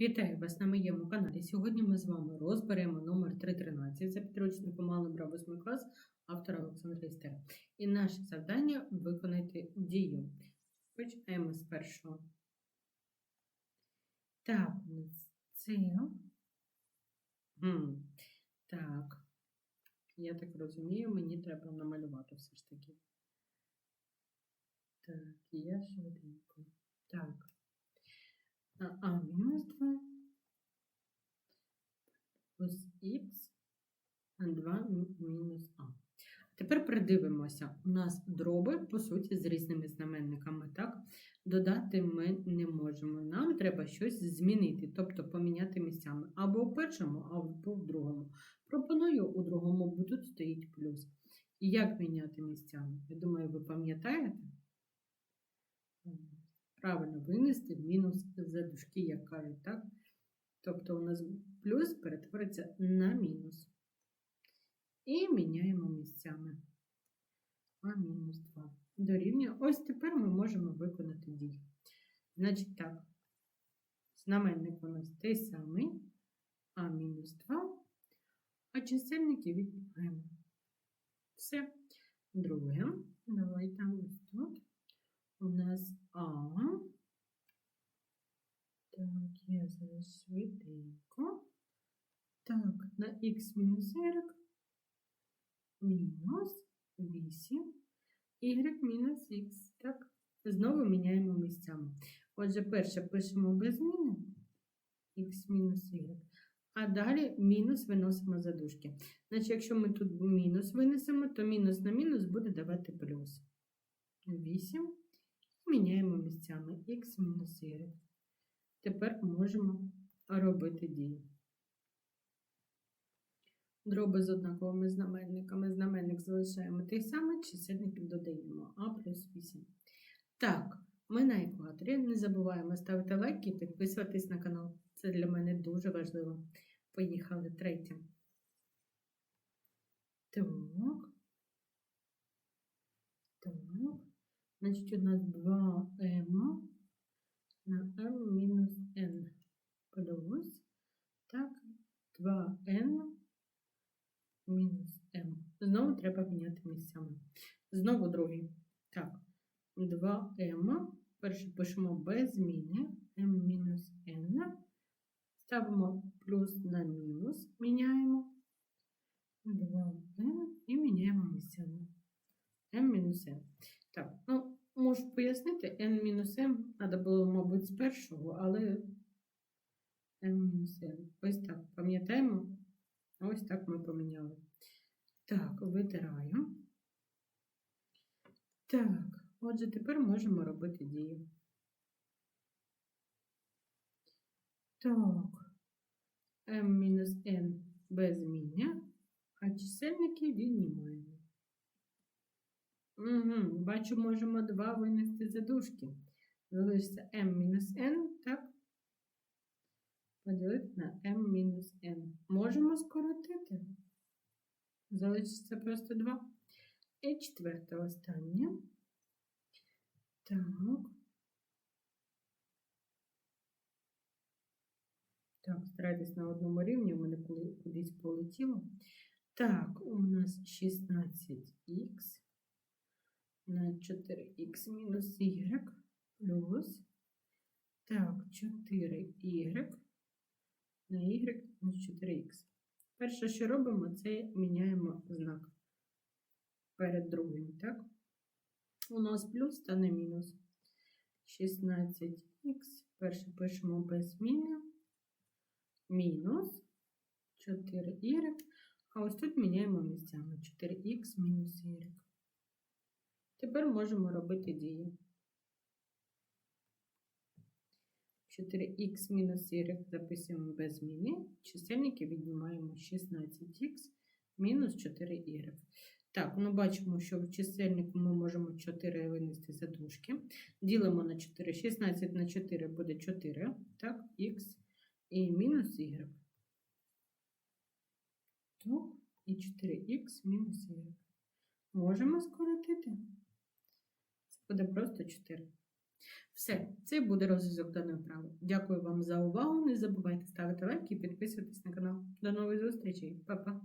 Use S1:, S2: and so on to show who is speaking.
S1: Вітаю вас на моєму каналі. Сьогодні ми з вами розберемо номер 313 за підручником Алgebra 8 клас автора Олександра Істера. І наше завдання виконати дію. Почнемо з першого. Так, це. Так. Я так розумію, мені треба намалювати все ж таки. Так, я швиденько. Так. А, мінус 2 плюс х, а 2 мінус а. Тепер придивимося. У нас дроби, по суті, з різними знаменниками. так? Додати ми не можемо. Нам треба щось змінити, тобто поміняти місцями. Або в першому, або в другому. Пропоную у другому, бо тут стоїть плюс. І як міняти місцями? Я думаю, ви пам'ятаєте? Правильно винести мінус за дужки, як кажуть, так? Тобто у нас плюс перетвориться на мінус. І міняємо місцями. А мінус 2. Дорівнює. Ось тепер ми можемо виконати дію. Значить так, знаменник у нас той самий, а мінус 2, а чисельники віднімаємо. Все. Друге, давайте ось тут у нас А. Так, я зараз швиденько. Так, на х мінус y мінус 8, y мінус х. Так, знову міняємо місцями. Отже, перше пишемо без зміни х мінус y. А далі мінус виносимо за дужки. Значить, якщо ми тут мінус винесемо, то мінус на мінус буде давати плюс. 8 міняємо місцями х мінус y. Тепер можемо робити дію. Дроби з однаковими знаменниками. Знаменник залишаємо той самий, чисельник додаємо а плюс 8. Так, ми на екваторі. Не забуваємо ставити лайки і підписуватись на канал. Це для мене дуже важливо. Поїхали третє. Так. Так. Значить, у нас 2m на m мінус n плюс, так, 2n мінус m. Знову треба міняти місцями. Знову другий. Так, 2m. Перше пишемо без зміни m мінус n. Ставимо плюс на мінус, міняємо 2n і міняємо місцями. m мінус n. Так, ну, можу пояснити, n-m треба було, мабуть, з першого, але n-n. Ось так, пам'ятаємо? Ось так ми поміняли. Так, витираю. Так, отже, тепер можемо робити дію. Так, m-n без зміння, а чисельники віднімаємо. Угу, Бачу, можемо 2 винести за дужки. Залишиться m-n, так? Поділити на m-n. Можемо скоротити. Залишиться просто 2. І четверте останнє. Так. Так, старайтесь на одному рівні, у мене кудись полетіло. Так, у нас 16х на 4х мінус y плюс. Так, 4y на y мінус 4х. Перше, що робимо, це міняємо знак перед другим, так? У нас плюс стане мінус. 16х. Перше пишемо без зміни. Мінус 4y. А ось тут міняємо місцями 4х мінус y. Тепер можемо робити дію. 4х мінус y записуємо без зміни. Чисельники віднімаємо 16х мінус 4y. Так, ну бачимо, що в чисельнику ми можемо 4 винести за дужки. Ділимо на 4. 16 на 4 буде 4, так, х і мінус y. Так, і 4х мінус y. Можемо скоротити. Буде просто 4. Все, це буде розв'язок даної вправи. Дякую вам за увагу. Не забувайте ставити лайки і підписуватись на канал. До нових зустрічей. Па-па!